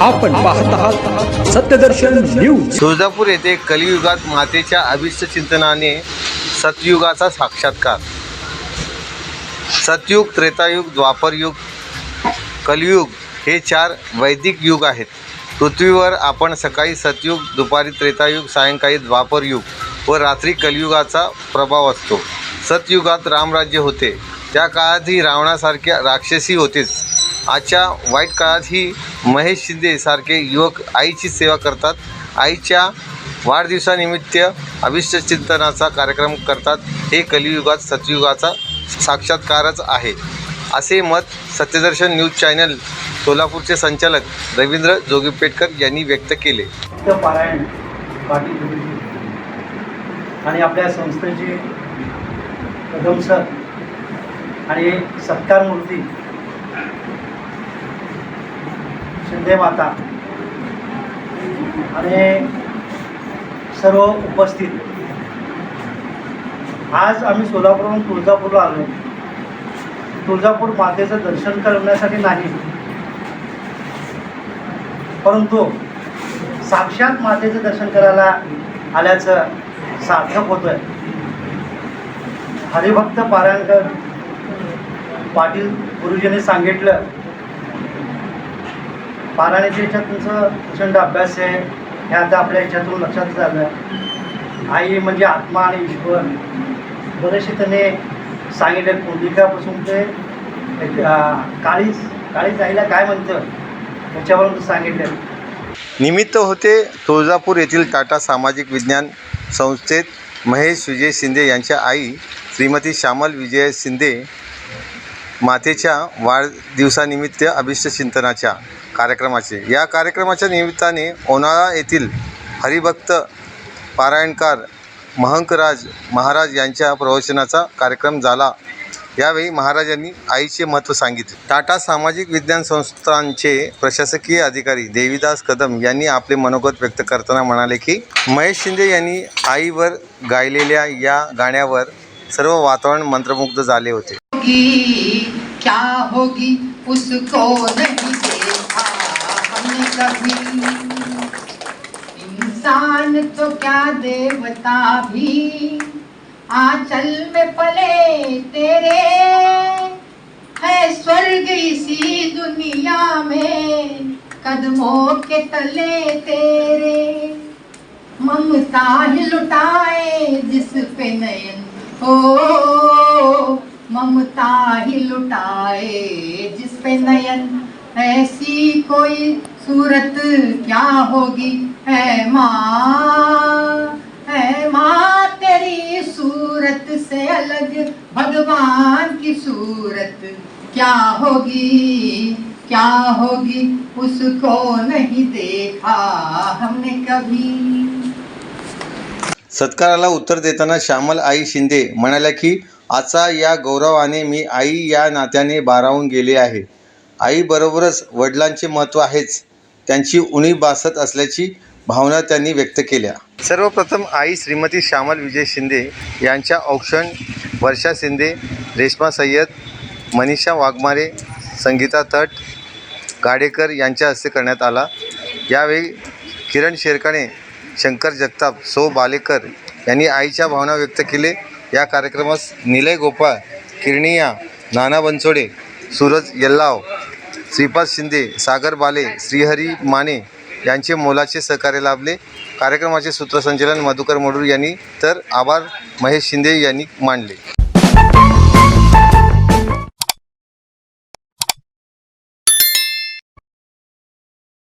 आपण पाहत आहात सत्यदर्शन न्यूज. तुळजापूर येथे कलियुगात मातेच्या अभिष्ट चिंतनाने सतयुगाचा साक्षात्कार. सतयुग त्रेतायुग द्वापरयुग कलियुग हे चार वैदिक युग आहेत. पृथ्वीवर आपण सकाळी सतयुग दुपारी त्रेतायुग सायंकाळी द्वापरयुग व रात्री कलियुगाचा प्रभाव असतो. सतयुगात रामराज्य होते. त्या काळातही रावणासारख्या राक्षसी होतेच. आजच्या वाईट काळातही महेश शिंदे सारखे युवक आईची सेवा करतात. आईच्या वाढदिवसानिमित्त अभिष्ट चिंतनाचा कार्यक्रम करतात. हे कलियुगात सतयुगाचा साक्षात्कारच आहे. असे मत सत्यदर्शन न्यूज चॅनल सोलापूरचे संचालक रवींद्र जोगीपेटकर यांनी व्यक्त केले. पारायण पाटील आणि आपल्या संस्थेचे कदम सर आणि सत्कार मूर्ती शिंदे माता. आणि सर्व उपस्थित. आज आम्ही सोलापूरहून तुळजापूरला आलो. तुळजापूर मातेचं दर्शन करण्यासाठी नाही. परंतु साक्षात मातेचं दर्शन करायला आल्याचं सार्थक होतं हरिभक्त पारायणकर पाटील गुरुजींनी सांगितलं पारायणाच्या ह्याच्यात तुमचं प्रचंड अभ्यास आहे. हे आता आपल्या ह्याच्यातून लक्षात झालं. आई म्हणजे आत्मा आणि ईश्वर. बरेचसे त्याने सांगितले कुंडिकापासून ते काळीस काळीस आईला काय म्हणतं? त्याच्यावरून सांगितलं. निमित्त होते तुळजापूर येथील टाटा सामाजिक विज्ञान संस्थेत महेश विजय शिंदे यांच्या आई श्रीमती श्यामल विजय शिंदे मातेच्या वाढदिवसानिमित्त अभिष्ट चिंतनाच्या कार्यक्रमाचे. या कार्यक्रमाच्या निमित्ताने ओनाळा येथील हरिभक्त पारायणकार महंकराज महाराज यांच्या प्रवचनाचा कार्यक्रम झाला. यावेळी महाराजांनी आईचे महत्त्व सांगितले. टाटा सामाजिक विज्ञान संस्थांचे प्रशासकीय अधिकारी देवीदास कदम यांनी आपले मनोगत व्यक्त करताना म्हणाले की महेश शिंदे यांनी आईवर गायलेल्या या गाण्यावर सर्व वातावरण मंत्रमुग्ध झाले होते. होगी? क्या होगी? उसको नहीं देखा हमने कभी। इंसान तो क्या देवता भी। आंचल में पले तेरे। है स्वर्ग इसी दुनिया में। कदमों के तले तेरे। ममता लुटाए जिस पे नयन हो। ममता ही लुटाए जिस पे नयन ऐसी कोई सूरत क्या होगी? है माँ है माँ तेरी सूरत से अलग भगवान की सूरत क्या होगी? क्या होगी? उसको नहीं देखा हमने कभी। सत्काराला उत्तर देताना श्यामल आई शिंदे म्हणाल्या की आजचा या गौरवाने मी आई या नात्याने बारावून गेले आहे. आईबरोबरच वडिलांचे महत्त्व आहेच. त्यांची उणीव भासत असल्याची भावना त्यांनी व्यक्त केल्या. सर्वप्रथम आई श्रीमती श्यामल विजय शिंदे यांच्या औक्षण वर्षा शिंदे रेश्मा सय्यद मनीषा वाघमारे संगीता तट गाडेकर यांच्या हस्ते करण्यात आला. यावेळी किरण शेरकाणे शंकर जगताप सो बालेकर यांनी आईच्या भावना व्यक्त केले. या कार्यक्रमास निलय गोपाळ किर्णिया नाना बनसोडे सूरज यल्लाव श्रीपाद शिंदे सागर बाले श्रीहरी माने यांचे मोलाचे सहकार्य लाभले. कार्यक्रमाचे सूत्रसंचालन मधुकर मोडूर यांनी तर आभार महेश शिंदे यांनी मांडले.